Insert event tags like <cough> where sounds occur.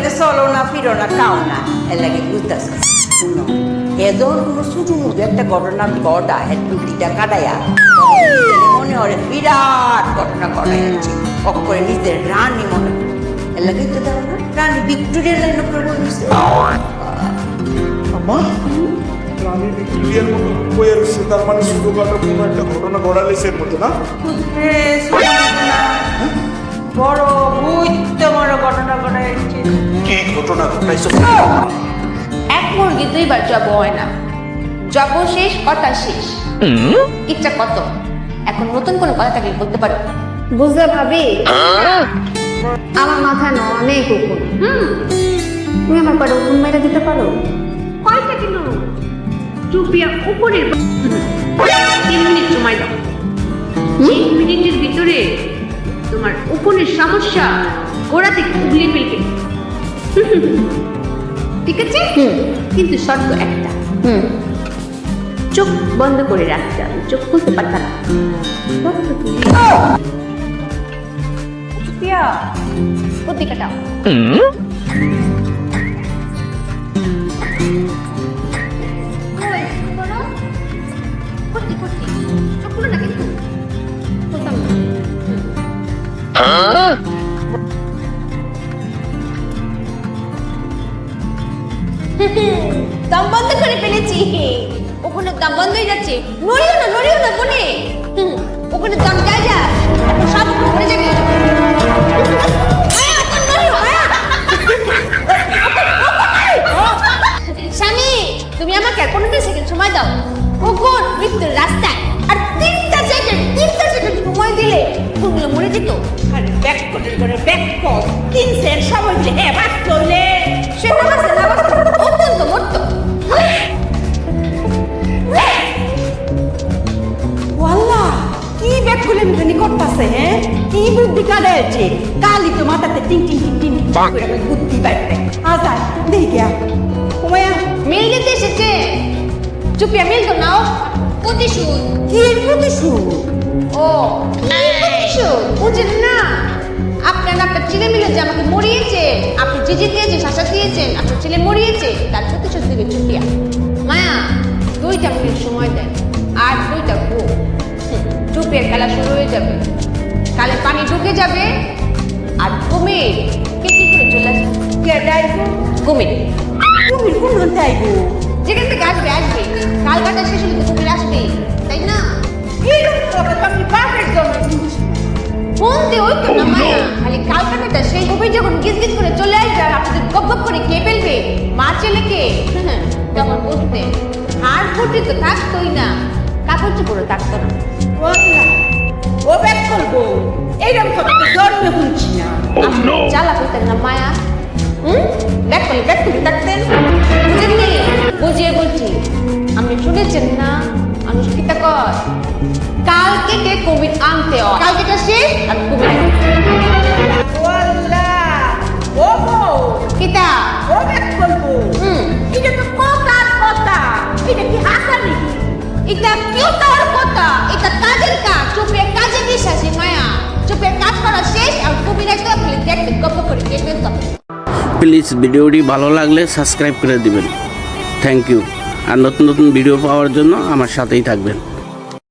লাগে চলো না ফিরো না খাও না এর লাগে বুঝতেছে শুনো এ যখন কোনো ছোটো মধ্যে একটা ঘটনা ঘটা এর টুকরিটা কাটাইয়া মনে হয় বিরাট ঘটনা ঘটাই করে নিজের রানী মনে এর লাগে তো দাও না রানী ভিক্টোরিয়া লাইন আমার রানী ভিক্টোরিয়ার মতো বইয়ের সে তার মানে ছোটখাটো কোনো একটা ঘটনা ঘটালে সে মতো না বড় কি ঘটনা ঘটাইছো। এক মুরগি দুইবার জব হয় না। জব শেষ কথা শেষ। ইচ্ছা কত? এখন নতুন কোনো কথা থাকলে বলতে পারো। বুঝলে ভাবি? আমার মাথায় না অনেক হুম। তুমি আমার পরে উকুন মেরে দিতে পারো? কয়টা কিলো চুপিয়া উপরের তিন মিনিট সময় দাও। তিন মিনিটের ভিতরে তোমার উপনের সমস্যা গোড়া থেকে উগলে ফেলবে। ঠিক আছে? কিন্তু শর্ত একটা। হুম। চোখ বন্ধ করে রাখতে হবে চোখ খুলতে পারতা না। চুপিয়া দম বন্ধ করে ফেলেছি। ওখানে দম বন্ধ হয়ে যাচ্ছে। নড়িও না নড়িও না, বনে। ওখানে দম যা যা সব মরে যাবে। স্বামী, তুমি আমাকে আর পনেরো সেকেন্ড সময় দাও। কখন মৃত্যুর রাস্তায়। আর তিনটা সেকেন্ড তিনটা সেকেন্ড সময় দিলে ওগুলো মরে যেত। আরে ব্যাক করে করে, ব্যাক কর। তিন সের সময় দিলে এ বাস করলে? কি ব্যাক করলে মিটানি করতেছে হ্যাঁ কি বুদ্ধি কাটাইছে কালি তো মাথাতে টিং টিং টিং টিং করে বুদ্ধি বাইরে আজার দেখি গিয়া ওমায়া মিল দিতে এসেছে। চুপিয়া মিল তো নাও। প্রতিশোধ। কি প্রতিশোধ? ও কি প্রতিশোধ? বুঝেন না। আপনার আপনার ছেলে মিলে যে আমাকে মরিয়েছে আপনি যে যে দিয়েছেন শাসা দিয়েছেন আপনার ছেলে মরিয়েছে তার প্রতিশোধ দিবে চুপিয়া। মায়া দুইটা মিনিট সময় গো চুপিয়া খেলা শুরু হয়ে যাবে। কালে পানি ঢুকে যাবে আর কুমির কে কি করে চলে আসবে? কে ডাইবো কুমির তুমি কোন হতে আইবো যেখান থেকে আসবে আসবে। কাল কাটা শেষ হলে কুমির আসবে তাই না? ওই তো না মায়া। খালি সেই কুমির যখন গিজ গিজ করে চলে আসবে আর আপনাদের গপ গপ করে কে ফেলবে মা ছেলেকে <laughs> তখন বুঝতে আর ফুটি তো থাকতোই না। কাগজ পুরো থাকতো না। এইরকম কথা তো জন্মে শুনছি না আপনি জ্বালা করতেন না মায়া হুম ব্যাক করলে ব্যাক করে থাকতেন বুঝেননি বুঝিয়ে বলছি আপনি শুনেছেন না মানুষ কিতা কর কালকে কে কোভিড আনতে হয় কালকেটা শেষ আর কোভিড কিতা ও ব্যাক করব হুম এটা তো কথার কথা এটা কি হাসা নাকি এটা কেউ তার প্লিজ ভিডিওটি ভালো লাগলে সাবস্ক্রাইব করে দিবেন। Thank you. আর নতুন নতুন ভিডিও পাওয়ার জন্য আমার সাথেই থাকবেন।